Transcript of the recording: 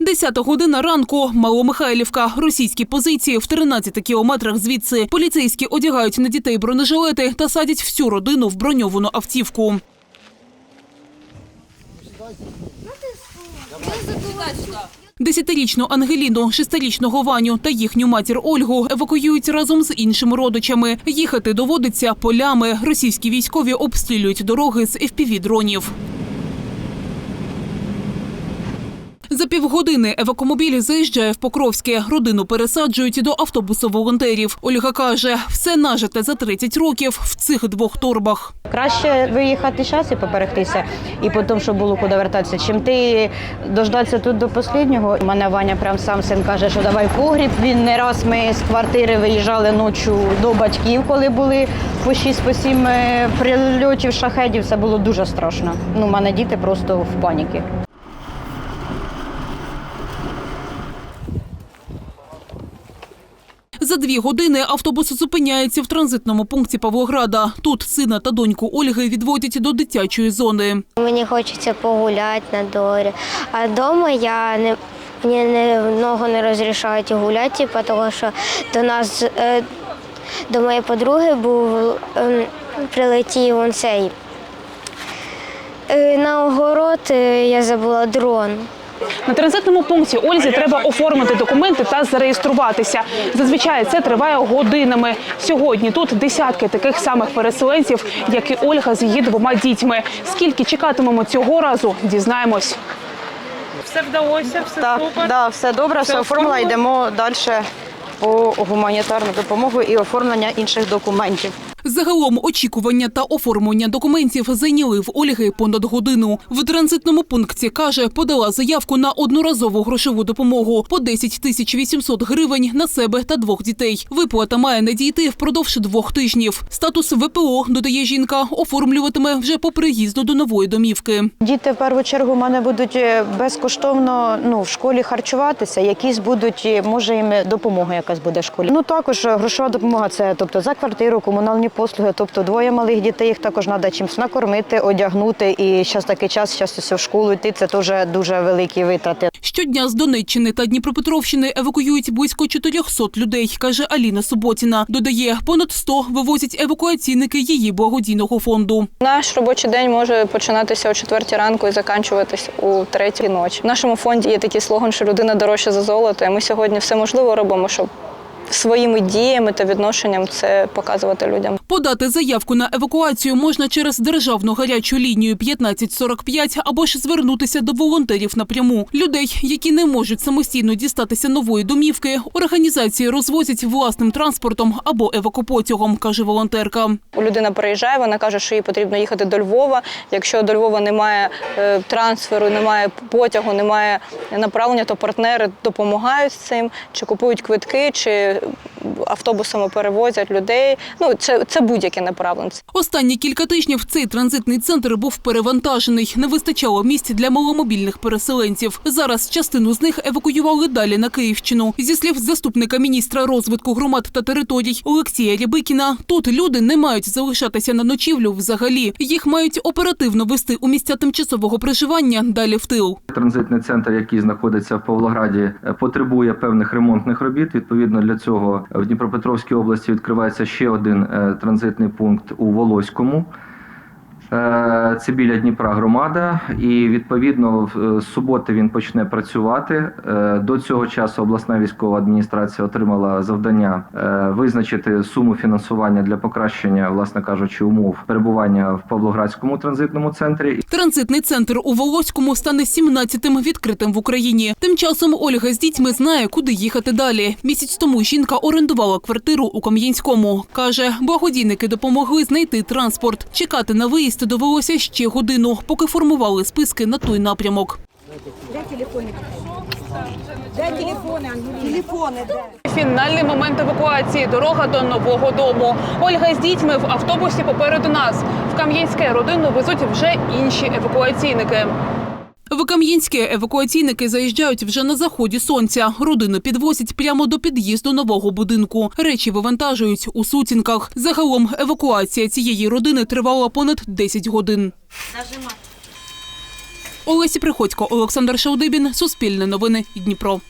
Десята година ранку. Маломихайлівка. Російські позиції в 13 кілометрах звідси. Поліцейські одягають на дітей бронежилети та садять всю родину в броньовану автівку. Десятирічну Ангеліну, шестирічного Ваню та їхню матір Ольгу евакуюють разом з іншими родичами. Їхати доводиться полями. Російські військові обстрілюють дороги з FPV-дронів. За півгодини евакомобіль заїжджає в Покровське. Родину пересаджують до автобусу волонтерів. Ольга каже, все нажите за 30 років в цих двох торбах. Краще виїхати зараз і поперегтися, і потім, щоб було куди вертатися. Чим ти дождатися тут до останнього. Мене Ваня прям сам син каже, що давай погріб. Він не раз ми з квартири виїжджали ночі до батьків, коли були по 6 по 7 е, прильотів шахедів. Це було дуже страшно. Ну, мене діти просто в паніки. За дві години автобус зупиняється в транзитному пункті Павлограда. Тут сина та доньку Ольги відводять до дитячої зони. Мені хочеться погуляти на дворі. А вдома я не мені много не розрішають гуляти, тому що до нас е, до моєї подруги був е, прилетів он цей. Е, на огород е, я забула дрон. На транзитному пункті Ользі треба оформити документи та зареєструватися. Зазвичай це триває годинами. Сьогодні тут десятки таких самих переселенців, як і Ольга з її двома дітьми. Скільки чекатимемо цього разу, дізнаємось. Все вдалося, все Так, да, все добре, все оформила. оформила? Йдемо далі по гуманітарну допомогу і оформлення інших документів. Загалом очікування та оформлення документів зайняли в Ольги понад годину. В транзитному пункті каже, подала заявку на одноразову грошову допомогу по 10 тисяч 800 гривень на себе та двох дітей. Виплата має надійти впродовж двох тижнів. Статус ВПО додає жінка, оформлюватиме вже по приїзду до нової домівки. Діти в першу чергу в мене будуть е, безкоштовно ну, в школі харчуватися, якісь будуть, е, може їм допомога якась буде в школі. Ну також грошова допомога це тобто за квартиру, комунальні послуги, тобто двоє малих дітей, їх також треба чимось накормити, одягнути. І зараз такий час, зараз все в школу йти, це теж дуже великі витрати. Щодня з Донеччини та Дніпропетровщини евакуюють близько 400 людей, каже Аліна Суботіна. Додає, понад 100 вивозять евакуаційники її благодійного фонду. Наш робочий день може починатися о четвертій ранку і закінчуватись у третій ночі. В нашому фонді є такий слоган, що людина дорожча за золото. І ми сьогодні все можливе робимо, щоб своїми діями та відношенням це показувати людям. Подати заявку на евакуацію можна через державну гарячу лінію 1545 або ж звернутися до волонтерів напряму. Людей, які не можуть самостійно дістатися нової домівки, організації розвозять власним транспортом або евакопотягом, каже волонтерка. Людина приїжджає, вона каже, що їй потрібно їхати до Львова. Якщо до Львова немає е, трансферу, немає потягу, немає направлення, то партнери допомагають з цим, чи купують квитки, чи автобусами перевозять людей. Ну це, це будь-яке направлення. Останні кілька тижнів цей транзитний центр був перевантажений. Не вистачало місць для маломобільних переселенців. Зараз частину з них евакуювали далі на Київщину. Зі слів заступника міністра розвитку громад та територій Олексія Рябикіна, тут люди не мають залишатися на ночівлю взагалі. Їх мають оперативно вести у місця тимчасового проживання далі в тил. Транзитний центр, який знаходиться в Павлограді, е, потребує певних ремонтних робіт. Відповідно для цього в Дніпропетровській області відкривається ще один е, транзитний пункт у Волоському. Е, Це біля Дніпра громада, і відповідно в- е, суботи він почне працювати. Е, До цього часу обласна військова адміністрація отримала завдання визначити суму фінансування для покращення, власне кажучи, умов перебування в Павлоградському транзитному центрі. Транзитний центр у Волоському стане 17-тим відкритим в Україні. Тим часом Ольга з дітьми знає, куди їхати далі. Місяць тому жінка орендувала квартиру у Кам'янському. Каже, благодійники допомогли знайти транспорт. Чекати на виїзд довелося ще годину, поки формували списки на той напрямок. Фінальний момент евакуації. Дорога до нового дому. Ольга з дітьми в автобусі попереду нас. В Кам'янське родину везуть вже інші евакуаційники. В евакуаційники заїжджають вже на заході сонця. Родину підвозять прямо до під'їзду нового будинку. Речі вивантажують у сутінках. Загалом евакуація цієї родини тривала понад 10 годин. Олесі Приходько, Олександр Шаудибін, Суспільне новини, Дніпро.